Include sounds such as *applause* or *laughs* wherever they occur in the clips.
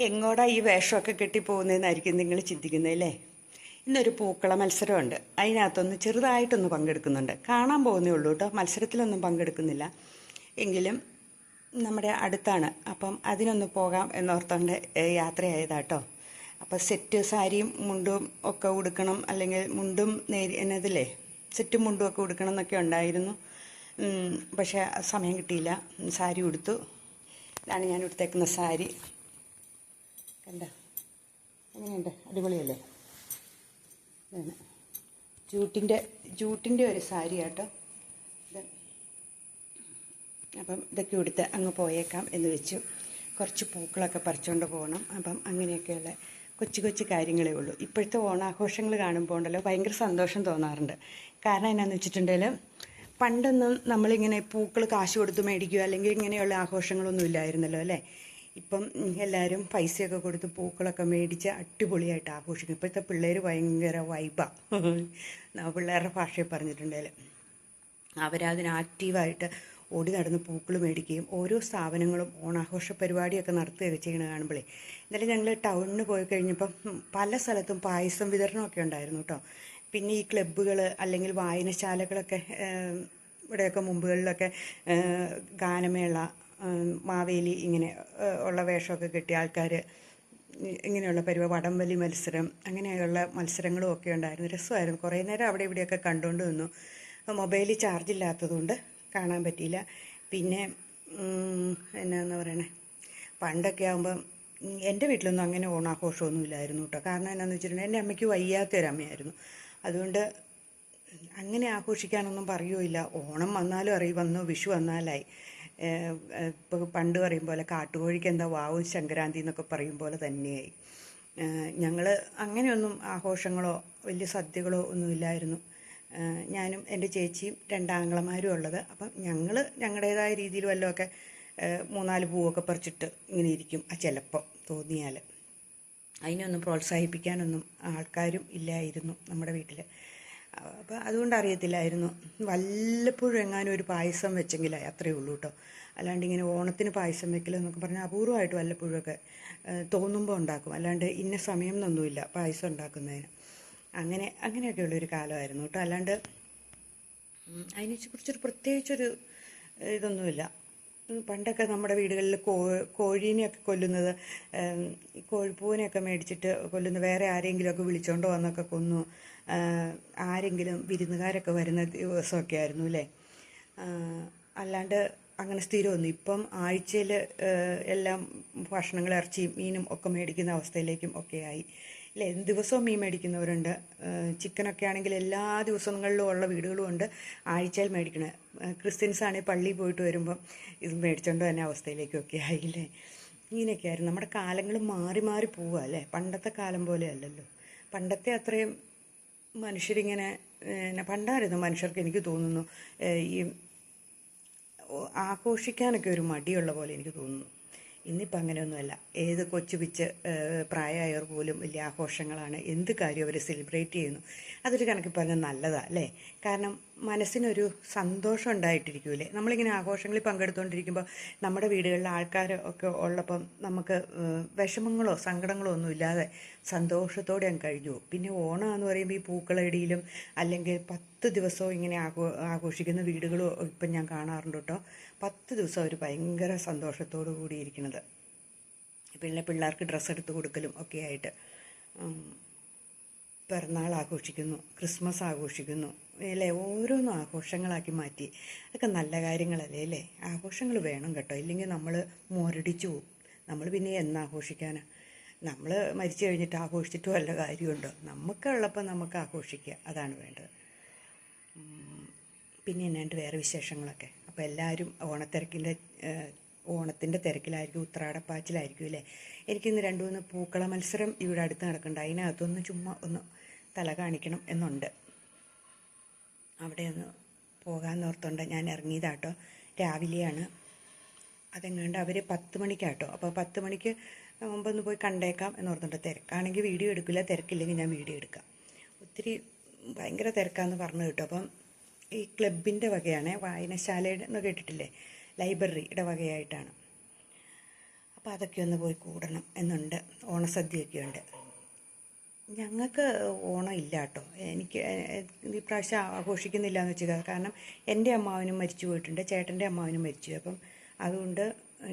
എങ്ങോടാ ഈ വേഷമൊക്കെ കെട്ടിപ്പോകുന്നതെന്നായിരിക്കും നിങ്ങൾ ചിന്തിക്കുന്നത് അല്ലേ? ഇന്നൊരു പൂക്കള മത്സരമുണ്ട്. അതിനകത്തൊന്ന് ചെറുതായിട്ടൊന്ന് പങ്കെടുക്കുന്നുണ്ട്. കാണാൻ പോകുന്നേ ഉള്ളൂ കേട്ടോ. മത്സരത്തിലൊന്നും പങ്കെടുക്കുന്നില്ല. എങ്കിലും നമ്മുടെ അടുത്താണ്. അപ്പം അതിനൊന്ന് പോകാം എന്നോർത്തോണ്ട് യാത്രയായതാ യാത്രയായതാട്ടോ അപ്പം സെറ്റ് സാരിയും മുണ്ടും ഒക്കെ ഉടുക്കണം അല്ലെങ്കിൽ മുണ്ടും നേരി എന്നതില്ലേ? സെറ്റും മുണ്ടും ഒക്കെ ഉടുക്കണം എന്നൊക്കെ ഉണ്ടായിരുന്നു. പക്ഷേ സമയം കിട്ടിയില്ല. സാരി ഉടുത്തു. ഇതാണ് ഞാൻ ഉടുത്തേക്കുന്ന സാരി. കണ്ട? എങ്ങനെയുണ്ട് അടിപൊളിയല്ലേ? ഇതാണ്. ജൂട്ടിന്റെ ജൂട്ടിന്റെ ഒരു സാരി കേട്ടോ ഇത് അപ്പം ഇതൊക്കെ ഉടുത്ത് അങ്ങ് പോയേക്കാം എന്ന് വെച്ചു. കുറച്ച് പൂക്കളൊക്കെ പറിച്ചുകൊണ്ട് പോകണം. അപ്പം അങ്ങനെയൊക്കെയുള്ള കൊച്ചു കൊച്ചു കാര്യങ്ങളേ ഉള്ളൂ. ഇപ്പോഴത്തെ ഓണാഘോഷങ്ങൾ കാണുമ്പോൾ ഉണ്ടല്ലോ ഭയങ്കര സന്തോഷം തോന്നാറുണ്ട്. കാരണം എന്നാന്ന് വെച്ചിട്ടുണ്ടെങ്കിൽ പണ്ടൊന്നും നമ്മളിങ്ങനെ പൂക്കൾ കാശ് കൊടുത്ത് മേടിക്കുക അല്ലെങ്കിൽ ഇങ്ങനെയുള്ള ആഘോഷങ്ങളൊന്നും ഇല്ലായിരുന്നല്ലോ അല്ലേ? ഇപ്പം എല്ലാവരും പൈസയൊക്കെ കൊടുത്ത് പൂക്കളൊക്കെ മേടിച്ച് അടിപൊളിയായിട്ട് ആഘോഷിക്കും. ഇപ്പോഴത്തെ പിള്ളേർ ഭയങ്കര വൈബാണ് പിള്ളേരുടെ ഭാഷയിൽ പറഞ്ഞിട്ടുണ്ടെങ്കിൽ അവരതിന് ആക്റ്റീവായിട്ട് ഓടി നടന്ന് പൂക്കൾ മേടിക്കുകയും ഓരോ സ്ഥാപനങ്ങളും ഓണാഘോഷ പരിപാടിയൊക്കെ നടത്തുകയൊക്കെ ചെയ്യണ കാണുമ്പോഴേ എന്നാലും ഞങ്ങൾ ടൗണിന് പോയി കഴിഞ്ഞപ്പം പല സ്ഥലത്തും പായസം വിതരണമൊക്കെ ഉണ്ടായിരുന്നു കേട്ടോ പിന്നെ ഈ ക്ലബ്ബുകൾ അല്ലെങ്കിൽ വായനശാലകളൊക്കെ ഇവിടെയൊക്കെ മുമ്പുകളിലൊക്കെ ഗാനമേള മാവേലി ഇങ്ങനെ ഉള്ള വേഷമൊക്കെ കിട്ടിയ ആൾക്കാർ ഇങ്ങനെയുള്ള പരിപാടി വടംവലി മത്സരം അങ്ങനെയുള്ള മത്സരങ്ങളും ഒക്കെ ഉണ്ടായിരുന്നു. രസമായിരുന്നു. കുറേ നേരം അവിടെ ഇവിടെയൊക്കെ കണ്ടുകൊണ്ട് നിന്നു. മൊബൈലിൽ ചാർജ് ഇല്ലാത്തതുകൊണ്ട് കാണാൻ പറ്റിയില്ല. പിന്നെ എന്നാന്ന് പറയണേ? പണ്ടൊക്കെ ആകുമ്പം എന്റെ വീട്ടിലൊന്നും അങ്ങനെ ഓണാഘോഷമൊന്നും ഇല്ലായിരുന്നു കേട്ടോ. കാരണം എന്നാന്ന് വെച്ചിട്ടുണ്ടെങ്കിൽ എന്റെ അമ്മയ്ക്ക് വയ്യാത്തൊരമ്മയായിരുന്നു അതുകൊണ്ട് അങ്ങനെ ആഘോഷിക്കാനൊന്നും പറയുമില്ല ഓണം വന്നാലും അറിയും വന്നു വിഷു വന്നാലായി. ഇപ്പോൾ പണ്ട് പറയും പോലെ കാട്ടുകോഴിക്ക് എന്താ വാവും സംക്രാന്തി എന്നൊക്കെ പറയും പോലെ തന്നെയായി. ഞങ്ങൾ അങ്ങനെയൊന്നും ആഘോഷങ്ങളോ വലിയ സദ്യകളോ ഒന്നുമില്ലായിരുന്നു ഞാനും എന്റെ ചേച്ചിയും രണ്ടാങ്ങളമാരും ഉള്ളത്. അപ്പം ഞങ്ങൾ ഞങ്ങളുടേതായ രീതിയിൽ വല്ലതൊക്കെ മൂന്നാൽ പൂവൊക്കെ പറിച്ചിട്ട് ഇങ്ങനെ ഇരിക്കും. ആ ചിലപ്പോൾ തോന്നിയാൽ അതിനൊന്നും പ്രോത്സാഹിപ്പിക്കാനൊന്നും ആൾക്കാരും ഇല്ലായിരുന്നു നമ്മുടെ വീട്ടിൽ അപ്പോൾ അതുകൊണ്ട് അറിയത്തില്ലായിരുന്നു. വല്ലപ്പോഴും എങ്ങാനും ഒരു പായസം വെച്ചെങ്കിലായി അത്രയേ ഉള്ളൂ കേട്ടോ അല്ലാണ്ട് ഇങ്ങനെ ഓണത്തിന് പായസം വെക്കലെന്നൊക്കെ പറഞ്ഞാൽ അപൂർവമായിട്ട് വല്ലപ്പോഴൊക്കെ തോന്നുമ്പോൾ ഉണ്ടാക്കും. അല്ലാണ്ട് ഇന്ന സമയം എന്നൊന്നുമില്ല പായസം ഉണ്ടാക്കുന്നതിന്. അങ്ങനെ അങ്ങനെയൊക്കെയുള്ളൊരു കാലമായിരുന്നു കേട്ടോ അല്ലാണ്ട് അതിനെക്കുറിച്ചൊരു അതിനെ കുറിച്ചൊരു പ്രത്യേകിച്ചൊരു ഇതൊന്നുമില്ല. പണ്ടൊക്കെ നമ്മുടെ വീടുകളിൽ കോ കോഴീനെയൊക്കെ കൊല്ലുന്നത് കോഴിപ്പൂവിനെയൊക്കെ മേടിച്ചിട്ട് കൊല്ലുന്നത് വേറെ ആരെങ്കിലുമൊക്കെ വിളിച്ചോണ്ട് വന്നൊക്കെ കൊന്നു. ആരെങ്കിലും വിരുന്നുകാരൊക്കെ വരുന്ന ദിവസമൊക്കെ ആയിരുന്നു അല്ലേ അല്ലാണ്ട് അങ്ങനെ സ്ഥിരമൊന്നും. ഇപ്പം ആഴ്ചയിൽ എല്ലാം ഭക്ഷണങ്ങൾ ഇറച്ചിയും മീനും ഒക്കെ മേടിക്കുന്ന അവസ്ഥയിലേക്കും ഒക്കെ ആയി. ഇല്ലേ ദിവസവും മീൻ മേടിക്കുന്നവരുണ്ട്. ചിക്കനൊക്കെ ആണെങ്കിൽ എല്ലാ ദിവസങ്ങളിലും ഉള്ള വീടുകളും ഉണ്ട് ആഴ്ചയിൽ മേടിക്കണ. ക്രിസ്ത്യൻസ് ആണെങ്കിൽ പള്ളിയിൽ പോയിട്ട് വരുമ്പം ഇത് മേടിച്ചോണ്ട് തന്നെ അവസ്ഥയിലേക്കൊക്കെ ആയില്ലേ ഇങ്ങനെയൊക്കെ ആയിരുന്നു നമ്മുടെ കാലങ്ങൾ മാറി മാറി പോവുക അല്ലേ? പണ്ടത്തെ കാലം പോലെ അല്ലല്ലോ. പണ്ടത്തെ അത്രയും മനുഷ്യരിങ്ങനെ പണ്ടായിരുന്നു മനുഷ്യർക്ക് എനിക്ക് തോന്നുന്നു ഈ ആഘോഷിക്കാനൊക്കെ ഒരു മടിയുള്ള പോലെ എനിക്ക് തോന്നുന്നു. ഇന്നിപ്പോൾ അങ്ങനെയൊന്നുമല്ല. ഏത് കൊച്ചു പിച്ച് പ്രായമായവർ പോലും വലിയ ആഘോഷങ്ങളാണ് എന്ത് കാര്യം അവർ സെലിബ്രേറ്റ് ചെയ്യുന്നു. അതൊരു കണക്കിൽ പറഞ്ഞാൽ നല്ലതാണ് അല്ലേ? കാരണം മനസ്സിനൊരു സന്തോഷം ഉണ്ടായിട്ടിരിക്കൂലേ നമ്മളിങ്ങനെ ആഘോഷങ്ങളിൽ പങ്കെടുത്തുകൊണ്ടിരിക്കുമ്പോൾ നമ്മുടെ വീടുകളിലെ ആൾക്കാരൊക്കെ ഉള്ളപ്പം നമുക്ക് വിഷമങ്ങളോ സങ്കടങ്ങളോ ഒന്നും ഇല്ലാതെ സന്തോഷത്തോടെ അങ്ങ് കഴിഞ്ഞു പിന്നെ ഓണം എന്ന് പറയുമ്പോൾ ഈ പൂക്കളടിയിലും അല്ലെങ്കിൽ പത്ത് ദിവസവും ഇങ്ങനെ ആഘോ ആഘോഷിക്കുന്ന വീടുകളും ഇപ്പം ഞാൻ കാണാറുണ്ട് കേട്ടോ. പത്ത് ദിവസം അവർ ഭയങ്കര സന്തോഷത്തോടു കൂടി ഇരിക്കുന്നത്. പിന്നെ പിള്ളേർക്ക് ഡ്രസ്സ് എടുത്ത് കൊടുക്കലും ഒക്കെ ആയിട്ട്. പിറന്നാൾ ആഘോഷിക്കുന്നു ക്രിസ്മസ് ആഘോഷിക്കുന്നു അല്ലേ ഓരോന്നും ആഘോഷങ്ങളാക്കി മാറ്റി. അതൊക്കെ നല്ല കാര്യങ്ങളല്ലേ അല്ലേ ആഘോഷങ്ങൾ വേണം കേട്ടോ. ഇല്ലെങ്കിൽ നമ്മൾ മുരടിച്ചു പോവും. നമ്മൾ പിന്നെ എന്ന് ആഘോഷിക്കാനാണ് നമ്മൾ മരിച്ചു കഴിഞ്ഞിട്ട് ആഘോഷിച്ചിട്ട് വല്ല കാര്യമുണ്ടോ? നമുക്കുള്ളപ്പോൾ നമുക്ക് ആഘോഷിക്കുക. അതാണ് വേണ്ടത്. പിന്നെ എന്നാണ്ട് വേറെ വിശേഷങ്ങളൊക്കെ? അപ്പോൾ എല്ലാവരും ഓണത്തിരക്കിന്റെ ഓണത്തിന്റെ തിരക്കിലായിരിക്കും ഉത്രാടപ്പാച്ചിലായിരിക്കും അല്ലേ? എനിക്കിന്ന് രണ്ട് മൂന്ന് പൂക്കള മത്സരം ഇവിടെ അടുത്ത് നടക്കുന്നുണ്ട്. അതിനകത്തൊന്ന് ചുമ്മാ ഒന്ന് തല കാണിക്കണം എന്നുണ്ട്. അവിടെ ഒന്ന് പോകാൻ ഓർത്തുണ്ട് ഞാൻ ഇറങ്ങിയതാട്ടോ. രാവിലെയാണ്. അതെങ്ങാണ്ട് അവർ പത്ത് മണിക്കാട്ടോ. അപ്പോൾ പത്ത് മണിക്ക് മുമ്പ് ഒന്ന് പോയി കണ്ടേക്കാം എന്ന് എന്നോർത്തുണ്ട്. തിരക്കാണെങ്കിൽ വീഡിയോ എടുക്കില്ല തിരക്കില്ലെങ്കിൽ ഞാൻ വീഡിയോ എടുക്കാം. ഒത്തിരി ഭയങ്കര തിരക്കാന്ന് പറഞ്ഞു കേട്ടോ. അപ്പം ഈ ക്ലബിന്റെ വകയാണ് വായനശാലയുടെ എന്ന് കേട്ടിട്ടില്ലേ? ലൈബ്രറിയുടെ വകയായിട്ടാണ്. അപ്പോൾ അതൊക്കെ ഒന്ന് പോയി കൂടണം എന്നുണ്ട്. ഓണസദ്യയൊക്കെ ഉണ്ട് ഞങ്ങൾക്ക് ഓണം ഇല്ല കേട്ടോ എനിക്ക് ഈ പ്രാവശ്യം ആഘോഷിക്കുന്നില്ല എന്ന് വെച്ചാൽ കാരണം എന്റെ അമ്മാവനും മരിച്ചു പോയിട്ടുണ്ട്. ചേട്ടന്റെ അമ്മാവനും മരിച്ചു. അപ്പം അതുകൊണ്ട്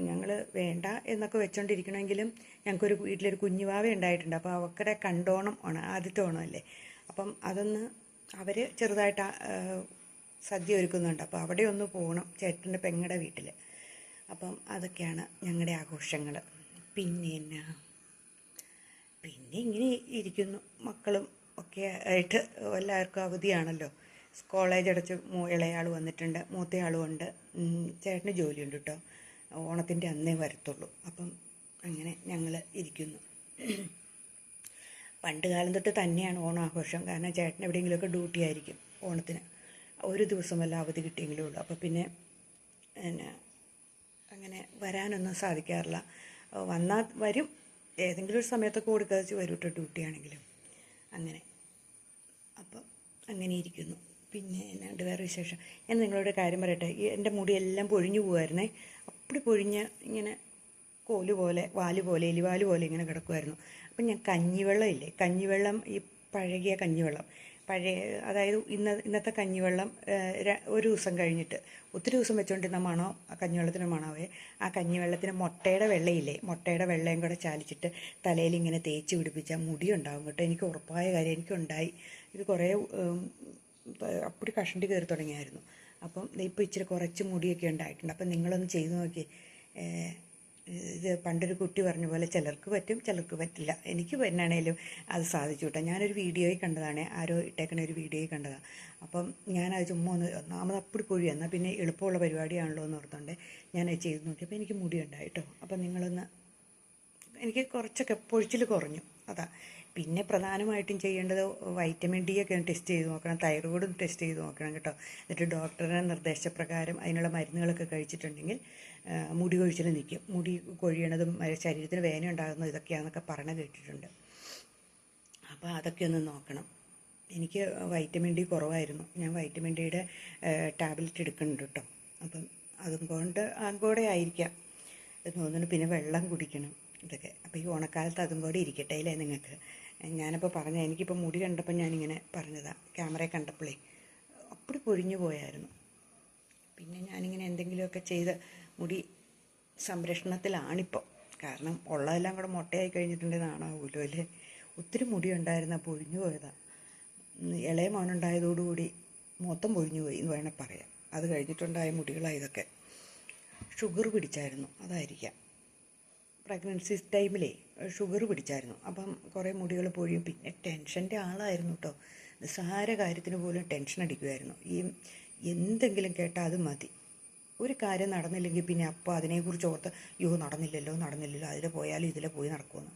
ഞങ്ങൾ വേണ്ട എന്നൊക്കെ വെച്ചോണ്ടിരിക്കണമെങ്കിലും ഞങ്ങൾക്കൊരു വീട്ടിലൊരു കുഞ്ഞുവാവ ഉണ്ടായിട്ടുണ്ട്. അപ്പോൾ അവക്കടെ കണ്ടോണം ഓണം ആദ്യത്തെ ഓണമല്ലേ? അപ്പം അതൊന്ന് അവർ ചെറുതായിട്ട് സദ്യ ഒരുക്കുന്നുണ്ട്. അപ്പോൾ അവിടെ ഒന്ന് പോകണം ചേട്ടന്റെ പെങ്ങടെ വീട്ടിൽ അപ്പം അതൊക്കെയാണ് ഞങ്ങളുടെ ആഘോഷങ്ങൾ പിന്നെ എന്നാ? പിന്നെ ഇങ്ങനെ ഇരിക്കുന്നു. മക്കളും ഒക്കെ ആയിട്ട് എല്ലാവർക്കും അവധിയാണല്ലോ. കോളേജ് അടച്ച് ഇളയാൾ വന്നിട്ടുണ്ട് മൂത്തയാളും ഉണ്ട്. ഉം, ചേട്ടന് ജോലിയുണ്ട് കേട്ടോ ഓണത്തിന്റെ അന്നേ വരത്തുള്ളൂ. അപ്പം അങ്ങനെ ഞങ്ങൾ ഇരിക്കുന്നു. പണ്ട് കാലം തൊട്ട് തന്നെയാണ് ഓണാഘോഷം. കാരണം ചേട്ടൻ എവിടെയെങ്കിലുമൊക്കെ ഡ്യൂട്ടി ആയിരിക്കും ഓണത്തിന്. ഒരു ദിവസം വല്ല അവധി കിട്ടിയെങ്കിലേ ഉള്ളൂ. അപ്പോൾ പിന്നെ പിന്നെ അങ്ങനെ വരാനൊന്നും സാധിക്കാറില്ല. വന്നാൽ വരും. ഏതെങ്കിലും ഒരു സമയത്തൊക്കെ കൊടുക്കാതെ വരും കേട്ടോ ഡ്യൂട്ടി ആണെങ്കിലും. അങ്ങനെ. അപ്പം അങ്ങനെ ഇരിക്കുന്നു. പിന്നെ എന്നാണ്ട് വേറെ വിശേഷം? ഞാൻ നിങ്ങളോട് കാര്യം പറയട്ടെ. ഈ എന്റെ മുടിയെല്ലാം പൊഴിഞ്ഞു പോകുമായിരുന്നേ അപ്പടി പൊഴിഞ്ഞ് ഇങ്ങനെ കോൽ പോലെ വാൽ പോലെ എലിവാൽ പോലെ ഇങ്ങനെ കിടക്കുമായിരുന്നു അപ്പം ഞാൻ കഞ്ഞിവെള്ളം ഇല്ലേ? കഞ്ഞിവെള്ളം ഈ പഴകിയ കഞ്ഞിവെള്ളം. പഴയ അതായത് ഇന്ന ഇന്നത്തെ കഞ്ഞിവെള്ളം ഒരു ദിവസം കഴിഞ്ഞിട്ട് ഒത്തിരി ദിവസം വെച്ചുകൊണ്ടിരുന്ന മണോ ആ കഞ്ഞിവെള്ളത്തിന് മണാവേ ആ കഞ്ഞിവെള്ളത്തിന് മുട്ടയുടെ വെള്ളയില്ലേ മുട്ടയുടെ വെള്ളയും കൂടെ ചാലിച്ചിട്ട് തലയിൽ ഇങ്ങനെ തേച്ച് പിടിപ്പിച്ചാൽ മുടി ഉണ്ടാകും കേട്ടോ. എനിക്ക് ഉറപ്പായ കാര്യം എനിക്കുണ്ടായി. ഇത് കുറേ അപ്പടി കഷണ്ടി കയറി തുടങ്ങിയായിരുന്നു. അപ്പം ഇപ്പോൾ ഇച്ചിരി കുറച്ച് മുടിയൊക്കെ ഉണ്ടായിട്ടുണ്ട്. അപ്പം നിങ്ങളൊന്ന് ചെയ്തു നോക്കി ഇത് പണ്ടൊരു കുട്ടി പറഞ്ഞ പോലെ ചിലർക്ക് പറ്റും ചിലർക്ക് പറ്റില്ല. എനിക്ക് എന്നാണേലും അത് സാധിച്ചു കേട്ടോ ഞാനൊരു വീഡിയോയിൽ കണ്ടതാണ് ആരോ ഇട്ടേക്കണ ഒരു വീഡിയോയിൽ കണ്ടതാണ് അപ്പം ഞാനത് ചുമ്മാ ഒന്ന് ഒന്നാമത് അപ്പടി പൊഴി എന്നാൽ പിന്നെ എളുപ്പമുള്ള പരിപാടിയാണല്ലോ എന്ന് ഓർത്തോണ്ട് ഞാനത് ചെയ്ത് നോക്കിയപ്പോൾ എനിക്ക് മുടി ഉണ്ടായിട്ടോ. അപ്പം നിങ്ങളൊന്ന് എനിക്ക് കുറച്ചൊക്കെ പൊഴിച്ചിൽ കുറഞ്ഞു അതാ. പിന്നെ പ്രധാനമായിട്ടും ചെയ്യേണ്ടത് വൈറ്റമിൻ ഡി ഒക്കെ ടെസ്റ്റ് ചെയ്ത് നോക്കണം. തൈറോയിഡും ടെസ്റ്റ് ചെയ്ത് നോക്കണം കേട്ടോ. എന്നിട്ട് ഡോക്ടറുടെ നിർദ്ദേശപ്രകാരം അതിനുള്ള മരുന്നുകളൊക്കെ കഴിച്ചിട്ടുണ്ടെങ്കിൽ മുടി കൊഴിച്ചിൽ നിൽക്കും. മുടി കൊഴിയണതും ശരീരത്തിന് വേദന ഉണ്ടാകുന്നതും ഇതൊക്കെയാണെന്നൊക്കെ പറഞ്ഞു കേട്ടിട്ടുണ്ട്. അപ്പോൾ അതൊക്കെ ഒന്ന് നോക്കണം. എനിക്ക് വൈറ്റമിൻ ഡി കുറവായിരുന്നു. ഞാൻ വൈറ്റമിൻ ഡിയുടെ ടാബ്ലറ്റ് എടുക്കുന്നുണ്ട് കേട്ടോ. അപ്പം അതും കൊണ്ട് അതും കൂടെ ആയിരിക്കാം. തോന്നുന്നു പിന്നെ വെള്ളം കുടിക്കണം. ഇതൊക്കെ. അപ്പോൾ ഈ ഓണക്കാലത്ത് അതും കൂടെ ഇരിക്കട്ടെ അല്ലേ നിങ്ങൾക്ക്? ഞാനപ്പോൾ പറഞ്ഞ എനിക്കിപ്പോൾ മുടി കണ്ടപ്പോൾ ഞാനിങ്ങനെ പറഞ്ഞതാണ് ക്യാമറയെ കണ്ടപ്പോഴേ അപ്പടി പൊഴിഞ്ഞു പോയായിരുന്നു. പിന്നെ ഞാനിങ്ങനെ എന്തെങ്കിലുമൊക്കെ ചെയ്ത് മുടി സംരക്ഷണത്തിലാണിപ്പോൾ കാരണം ഉള്ളതെല്ലാം കൂടെ മുട്ടയായി കഴിഞ്ഞിട്ടുണ്ടെങ്കിൽ നാണാവുമല്ലോ അല്ലേ? ഒത്തിരി മുടി ഉണ്ടായിരുന്ന പൊഴിഞ്ഞു പോയതാണ് ഇളയ മോനുണ്ടായതോടുകൂടി മൊത്തം പൊഴിഞ്ഞു പോയി എന്ന് വേണേൽ പറയാം. അത് കഴിഞ്ഞിട്ടുണ്ടായ മുടികളായതൊക്കെ ഷുഗർ പിടിച്ചായിരുന്നു അതായിരിക്കാം. പ്രഗ്നൻസി ടൈമിലേ ഷുഗർ പിടിച്ചായിരുന്നു. അപ്പം കുറേ മുടികൾ പൊഴിയും. പിന്നെ ടെൻഷന്റെ ആളായിരുന്നു കേട്ടോ നിസ്സാര കാര്യത്തിന് പോലും ടെൻഷൻ അടിക്കുമായിരുന്നു ഈ എന്തെങ്കിലും കേട്ടാൽ അത് മതി. ഒരു കാര്യം നടന്നില്ലെങ്കിൽ പിന്നെ അപ്പോൾ അതിനെക്കുറിച്ച് ഓർത്ത് യോ നടന്നില്ലല്ലോ നടന്നില്ലല്ലോ. അതിൽ പോയാലും ഇതിൽ പോയി നടക്കുമെന്ന്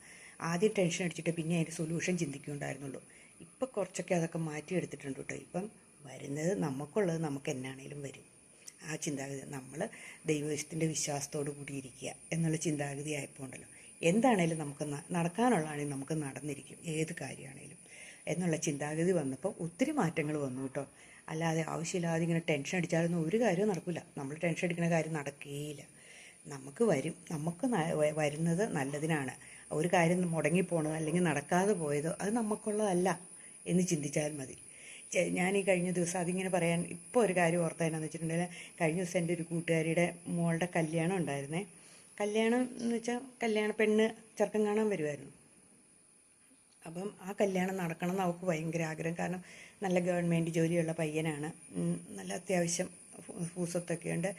ആദ്യം ടെൻഷൻ അടിച്ചിട്ട് പിന്നെ അതിന്റെ സൊല്യൂഷൻ ചിന്തിക്കുന്നുണ്ടായിരുന്നുള്ളൂ. ഇപ്പം കുറച്ചൊക്കെ അതൊക്കെ മാറ്റിയെടുത്തിട്ടുണ്ട് കേട്ടോ ഇപ്പം വരുന്നത് നമുക്കുള്ളത് നമുക്ക് എന്നാണേലും വരും. ആ ചിന്താഗതി നമ്മൾ ദൈവത്തിന്റെ വിശ്വാസത്തോടു കൂടി ഇരിക്കുക എന്നുള്ള ചിന്താഗതി ആയപ്പോൾ ഉണ്ടല്ലോ. എന്താണേലും നമുക്ക് നടക്കാനുള്ളതാണെങ്കിൽ നമുക്ക് നടന്നിരിക്കും. ഏത് കാര്യമാണേലും എന്നുള്ള ചിന്താഗതി വന്നപ്പോൾ ഒത്തിരി മാറ്റങ്ങൾ വന്നു കേട്ടോ. അല്ലാതെ ആവശ്യമില്ലാതെ ഇങ്ങനെ ടെൻഷൻ അടിച്ചാലൊന്നും ഒരു കാര്യവും നടക്കില്ല നമ്മൾ ടെൻഷൻ അടിക്കുന്ന കാര്യം നടക്കുകയില്ല നമുക്ക് വരും. നമുക്ക് വരുന്നത് നല്ലതിനാണ്. ഒരു കാര്യം മുടങ്ങിപ്പോണത് അല്ലെങ്കിൽ നടക്കാതെ പോയതോ അത് നമുക്കുള്ളതല്ല എന്ന് ചിന്തിച്ചാൽ മതി. ഞാൻ ഈ കഴിഞ്ഞ ദിവസം അതിങ്ങനെ പറയാൻ ഇപ്പോൾ ഒരു കാര്യം ഓർത്തായിരുന്നു വെച്ചിട്ടുണ്ടെങ്കിൽ കഴിഞ്ഞ ദിവസം എന്റെ ഒരു കൂട്ടുകാരിയുടെ മോളുടെ കല്യാണം ഉണ്ടായിരുന്നേ. കല്യാണം എന്ന് വെച്ചാൽ കല്യാണ പെണ്ണ് ചെറുക്കം കാണാൻ വരുമായിരുന്നു അപ്പം ആ കല്യാണം നടക്കണം എന്ന് അവൾക്ക് ഭയങ്കര ആഗ്രഹം. കാരണം നല്ല ഗവൺമെന്റ് ജോലിയുള്ള പയ്യനാണ്. നല്ല അത്യാവശ്യം ഫൂസത്തൊക്കെ ഉണ്ട്.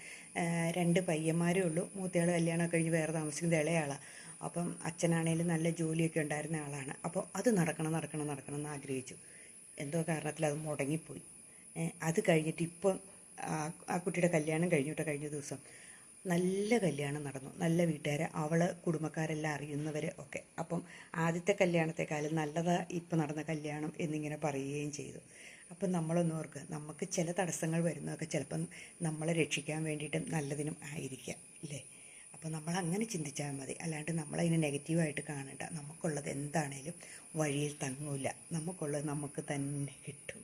രണ്ട് പയ്യന്മാരേ ഉള്ളൂ. മൂത്തയാൾ കല്യാണം കഴിഞ്ഞ് വേറെ താമസിക്കുന്നത് ഇളയാളാണ് അപ്പം അച്ഛനാണേലും നല്ല ജോലിയൊക്കെ ഉണ്ടായിരുന്ന ആളാണ്. അപ്പോൾ അത് നടക്കണം നടക്കണം നടക്കണം എന്ന് ആഗ്രഹിച്ചു. എന്തോ കാരണത്തിൽ അത് മുടങ്ങിപ്പോയി. അത് കഴിഞ്ഞിട്ട് ഇപ്പോൾ ആ- കുട്ടിയുടെ കല്യാണം കഴിഞ്ഞിട്ട് കഴിഞ്ഞ ദിവസം. നല്ല കല്യാണം നടന്നു. നല്ല വീട്ടുകാർ അവൾ കുടുംബക്കാരെല്ലാം അറിയുന്നവർ ഒക്കെ. അപ്പം ആദ്യത്തെ കല്യാണത്തെക്കാളും നല്ലതാ ഇപ്പം നടന്ന കല്യാണം എന്നിങ്ങനെ പറയുകയും ചെയ്തു. അപ്പം നമ്മളൊന്നും ഓർക്കുക നമുക്ക് ചില തടസ്സങ്ങൾ വരുന്നതൊക്കെ ചിലപ്പം നമ്മളെ രക്ഷിക്കാൻ വേണ്ടിയിട്ടും നല്ലതിനും ആയിരിക്കാം ഇല്ലേ? അപ്പോൾ നമ്മൾ അങ്ങനെ ചിന്തിച്ചാൽ മതി. അല്ലാണ്ട് നമ്മളതിനെ നെഗറ്റീവായിട്ട് കാണണ്ട. നമുക്കുള്ളത് എന്താണേലും വഴിയിൽ തങ്ങൂല. നമുക്കുള്ളത് നമുക്ക് തന്നെ കിട്ടും.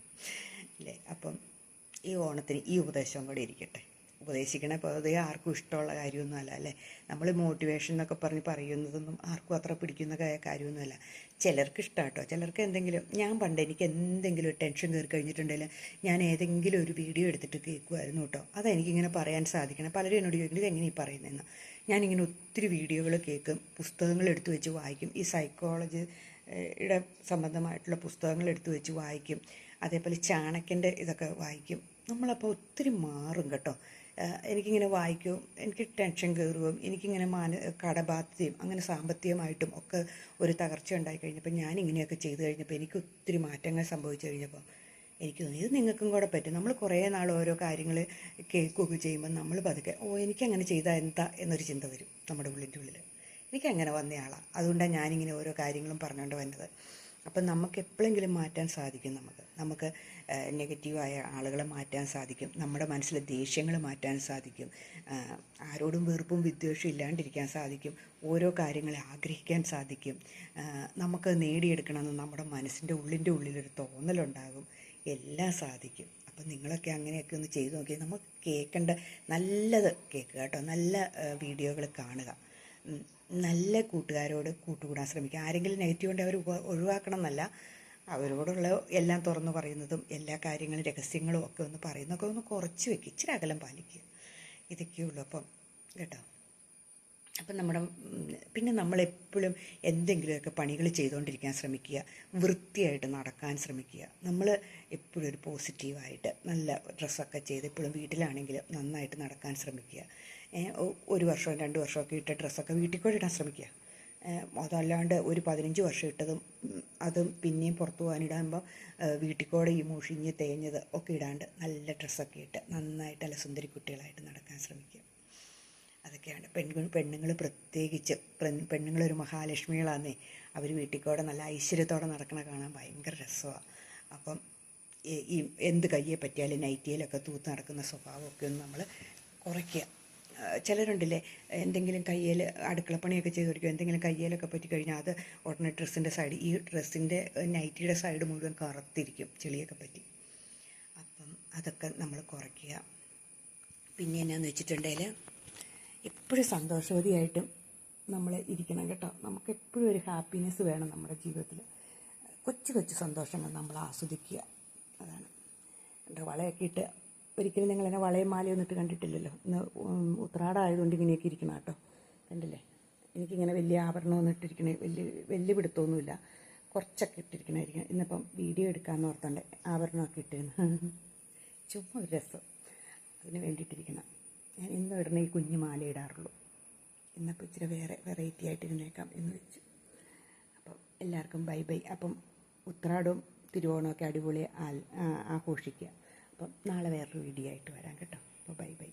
അല്ലേ? അപ്പം ഈ ഓണത്തിന് ഈ ഉപദേശം കൂടി ഇരിക്കട്ടെ. ഉപദേശിക്കണ പൊതുവെ ആർക്കും ഇഷ്ടമുള്ള കാര്യമൊന്നും അല്ല? നമ്മൾ മോട്ടിവേഷൻ എന്നൊക്കെ പറഞ്ഞ് പറയുന്നതൊന്നും ആർക്കും അത്ര പിടിക്കുന്ന കാര്യമൊന്നുമല്ല. ചിലർക്ക് ഇഷ്ടാട്ടോ. ചിലർക്ക് എന്തെങ്കിലും ഞാൻ പണ്ട് എനിക്ക് എന്തെങ്കിലും ഒരു ടെൻഷൻ കയറി കഴിഞ്ഞിട്ടുണ്ടെങ്കിൽ ഞാൻ ഏതെങ്കിലും ഒരു വീഡിയോ എടുത്തിട്ട് കേൾക്കുമായിരുന്നു കേട്ടോ. അതെനിക്കിങ്ങനെ പറയാൻ സാധിക്കണം. പലരും എന്നോട് ചോദിക്കുന്നത് എങ്ങനെയാണ് എങ്ങനെ ഈ പറയുന്നതെന്ന്? ഞാനിങ്ങനെ ഒത്തിരി വീഡിയോകൾ കേൾക്കും പുസ്തകങ്ങൾ എടുത്തു വെച്ച് വായിക്കും. ഈ സൈക്കോളജി യുടെ സംബന്ധമായിട്ടുള്ള പുസ്തകങ്ങൾ എടുത്തു വെച്ച് വായിക്കും. അതേപോലെ ചാണക്യന്റെ ഇതൊക്കെ വായിക്കും. നമ്മളപ്പോൾ ഒത്തിരി മാറും കേട്ടോ. എനിക്കിങ്ങനെ വായിക്കും എനിക്ക് ടെൻഷൻ കയറുകയും എനിക്കിങ്ങനെ മാന കടബാധ്യതയും അങ്ങനെ സാമ്പത്തികമായിട്ടും ഒക്കെ ഒരു തകർച്ച ഉണ്ടായി കഴിഞ്ഞപ്പോൾ ഞാൻ ഇങ്ങനെയൊക്കെ ചെയ്തു കഴിഞ്ഞപ്പോൾ എനിക്ക് ഒത്തിരി മാറ്റങ്ങൾ സംഭവിച്ചു കഴിഞ്ഞപ്പോൾ എനിക്ക് തോന്നി ഇത് നിങ്ങൾക്കും കൂടെ പറ്റും. നമ്മൾ കുറേ നാൾ ഓരോ കാര്യങ്ങൾ കേൾക്കുകയൊക്കെ ചെയ്യുമ്പോൾ നമ്മൾ പതുക്കെ ഓ എനിക്കങ്ങനെ ചെയ്താൽ എന്താ? എന്നൊരു ചിന്ത വരും നമ്മുടെ ഉള്ളിന്റെ ഉള്ളിൽ. എനിക്കങ്ങനെ വന്നയാളാണ് അതുകൊണ്ടാണ് ഞാനിങ്ങനെ ഓരോ കാര്യങ്ങളും പറഞ്ഞുകൊണ്ട് വന്നത്. അപ്പം നമുക്ക് എപ്പോഴെങ്കിലും മാറ്റാൻ സാധിക്കും നമുക്ക്. നമുക്ക് നെഗറ്റീവായ ആളുകളെ മാറ്റാൻ സാധിക്കും. നമ്മുടെ മനസ്സിലെ ദേഷ്യങ്ങൾ മാറ്റാൻ സാധിക്കും. ആരോടും വെറുപ്പും വിദ്വേഷവും ഇല്ലാണ്ടിരിക്കാൻ സാധിക്കും. ഓരോ കാര്യങ്ങളെ ആഗ്രഹിക്കാൻ സാധിക്കും. നമുക്ക് നേടിയെടുക്കണമെന്ന് നമ്മുടെ മനസ്സിന്റെ ഉള്ളിന്റെ ഉള്ളിലൊരു തോന്നലുണ്ടാകും. എല്ലാം സാധിക്കും. അപ്പം നിങ്ങളൊക്കെ അങ്ങനെയൊക്കെ ഒന്ന് ചെയ്തു നോക്കി നമ്മൾ കേൾക്കേണ്ട നല്ലത് കേൾക്കുക കേട്ടോ. നല്ല വീഡിയോകൾ കാണുക. നല്ല കൂട്ടുകാരോട് കൂട്ടുകൂടാൻ ശ്രമിക്കുക. ആരെങ്കിലും നെഗറ്റീവ് ഉണ്ടെങ്കിൽ അവർ ഒഴിവാക്കണം എന്നല്ല അവരോടുള്ള എല്ലാം തുറന്നു പറയുന്നതും എല്ലാ കാര്യങ്ങളും രഹസ്യങ്ങളും ഒക്കെ ഒന്ന് പറയുന്നതൊക്കെ ഒന്ന് കുറച്ച് വെക്കുക ഇച്ചിരി അകലം പാലിക്കുക. ഇതൊക്കെയുള്ളൂ അപ്പം കേട്ടോ. അപ്പം നമ്മുടെ പിന്നെ നമ്മളെപ്പോഴും എന്തെങ്കിലുമൊക്കെ പണികൾ ചെയ്തുകൊണ്ടിരിക്കാൻ ശ്രമിക്കുക വൃത്തിയായിട്ട് നടക്കാൻ ശ്രമിക്കുക. നമ്മൾ എപ്പോഴും ഒരു പോസിറ്റീവായിട്ട് നല്ല ഡ്രസ്സൊക്കെ ചെയ്ത് എപ്പോഴും വീട്ടിലാണെങ്കിലും നന്നായിട്ട് നടക്കാൻ ശ്രമിക്കുക. ഒരു വർഷവും രണ്ട് വർഷമൊക്കെ ഇട്ട ഡ്രസ്സൊക്കെ വീട്ടിൽ കൂടെ ഇടാൻ ശ്രമിക്കുക. അതല്ലാണ്ട് ഒരു പതിനഞ്ച് വർഷം ഇട്ടതും അതും പിന്നെയും പുറത്തു പോകാനിടാകുമ്പോൾ വീട്ടിൽ ഈ മുഷിഞ്ഞ് തേഞ്ഞത് ഒക്കെ ഇടാണ്ട് നല്ല ഡ്രസ്സൊക്കെ ഇട്ട് നന്നായിട്ട് നല്ല സുന്ദരി കുട്ടികളായിട്ട് നടക്കാൻ ശ്രമിക്കുക. അതൊക്കെയാണ് പെണ്ണുങ്ങൾ പെണ്ണുങ്ങൾ പ്രത്യേകിച്ച് പെണ്ണുങ്ങൾ ഒരു മഹാലക്ഷ്മികളാന്നേ. അവർ വീട്ടിൽ കൂടെ നല്ല ഐശ്വര്യത്തോടെ നടക്കണ കാണാൻ ഭയങ്കര രസമാണ് അപ്പം ഈ എന്ത് കയ്യെ പറ്റിയാലും നൈറ്റിയിലൊക്കെ തൂത്ത് നടക്കുന്ന സ്വഭാവമൊക്കെ ഒന്ന് നമ്മൾ കുറയ്ക്കുക. ചിലരുണ്ടല്ലേ എന്തെങ്കിലും കയ്യിൽ അടുക്കളപ്പണിയൊക്കെ ചെയ്ത് കൊടുക്കുക എന്തെങ്കിലും കയ്യിലൊക്കെ പറ്റി കഴിഞ്ഞാൽ അത് ഉടനെ ഡ്രസ്സിന്റെ സൈഡ് ഈ ഡ്രസ്സിന്റെ നൈറ്റിയുടെ സൈഡ് മുഴുവൻ കറുത്തിരിക്കും ചെളിയൊക്കെ പറ്റി. അപ്പം അതൊക്കെ നമ്മൾ കുറയ്ക്കുക. പിന്നെ എന്നാന്ന് വെച്ചിട്ടുണ്ടെങ്കിൽ എപ്പോഴും സന്തോഷവതിയായിട്ടും നമ്മൾ ഇരിക്കണം കേട്ടോ. നമുക്ക് എപ്പോഴും ഒരു ഹാപ്പിനെസ് വേണം നമ്മുടെ ജീവിതത്തിൽ കൊച്ചു കൊച്ചു സന്തോഷങ്ങൾ നമ്മൾ ആസ്വദിക്കുക. അതാണ്. എന്റെ വളയൊക്കെ ഇട്ട് ഒരിക്കലും നിങ്ങൾ എന്നെ വളയും മാലയൊന്നും ഇട്ട് കണ്ടിട്ടില്ലല്ലോ. ഇന്ന് ഉത്രാടായതുകൊണ്ട് ഇങ്ങനെയൊക്കെ ഇരിക്കണം കേട്ടോ. കണ്ടില്ലേ? എനിക്കിങ്ങനെ വലിയ ആഭരണമൊന്നും ഇട്ടിരിക്കണേ വലിയ വലിയ പിടുത്തമൊന്നുമില്ല. കുറച്ചൊക്കെ ഇട്ടിരിക്കണമായിരിക്കണം ഇന്നിപ്പം വീഡിയോ എടുക്കാമെന്ന് ഓർത്തോണ്ട് ആഭരണമൊക്കെ ഇട്ടിരുന്നു *laughs* ചുമ്മാ ഒരു രസം. അതിന് വേണ്ടിയിട്ടിരിക്കണം. ഞാൻ ഇന്ന് ഇടുന്ന ഈ കുഞ്ഞു മാല ഇടാറുള്ളൂ ഇന്നപ്പോൾ ഇച്ചിരി വേറെ വെറൈറ്റി ആയിട്ട് ഇരുന്നേക്കാം എന്ന് വെച്ചു. അപ്പം എല്ലാവർക്കും ബൈ ബൈ. അപ്പം ഉത്രാടവും തിരുവോണമൊക്കെ അടിപൊളി ആഘോഷിക്കുക. അപ്പം നാളെ വേറൊരു വീഡിയോ ആയിട്ട് വരാം കേട്ടോ. അപ്പോൾ ബൈ ബൈ.